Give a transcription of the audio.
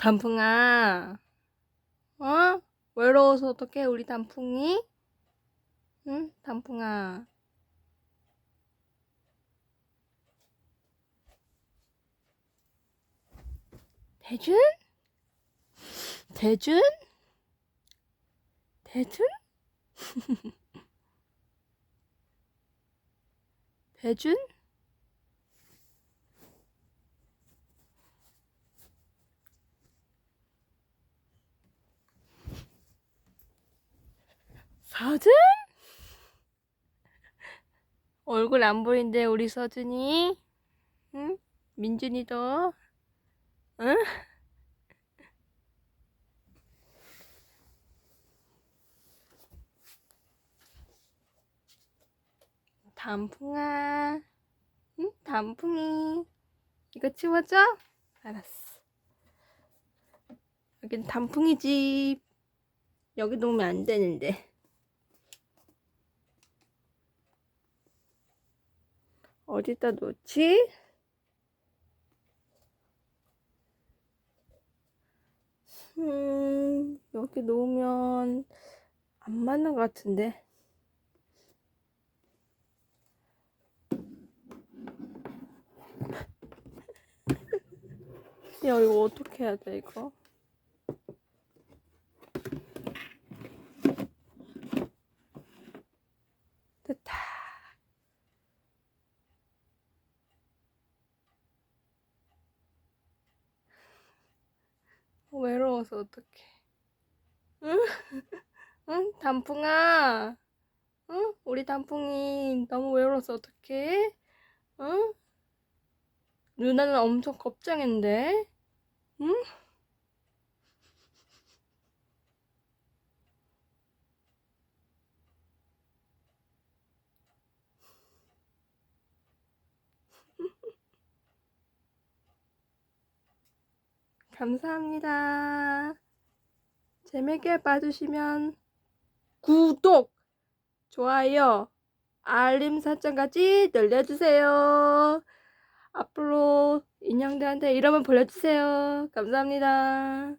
단풍아, 어? 외로워서 어떡해, 우리 단풍이? 응? 단풍아. 대준? 대준? 대준? 대준? 서준? 얼굴 안 보이는데 우리 서준이? 응? 민준이도? 응? 단풍아, 응? 단풍이. 이거 치워줘? 알았어. 여긴 단풍이 집. 여기 놓으면 안 되는데. 어디다 놓지? 음, 여기 놓으면 안 맞는 것 같은데. 야, 이거 어떻게 해야 돼, 이거? 됐다. 외로워서 어떡해. 응? 응? 단풍아. 응? 우리 단풍이 너무 외로워서 어떡해? 응? 누나는 엄청 겁쟁인데? 응? 감사합니다. 재밌게 봐주시면 구독, 좋아요, 알림 설정까지 눌러주세요. 앞으로 인형들한테 이름을 불러주세요. 감사합니다.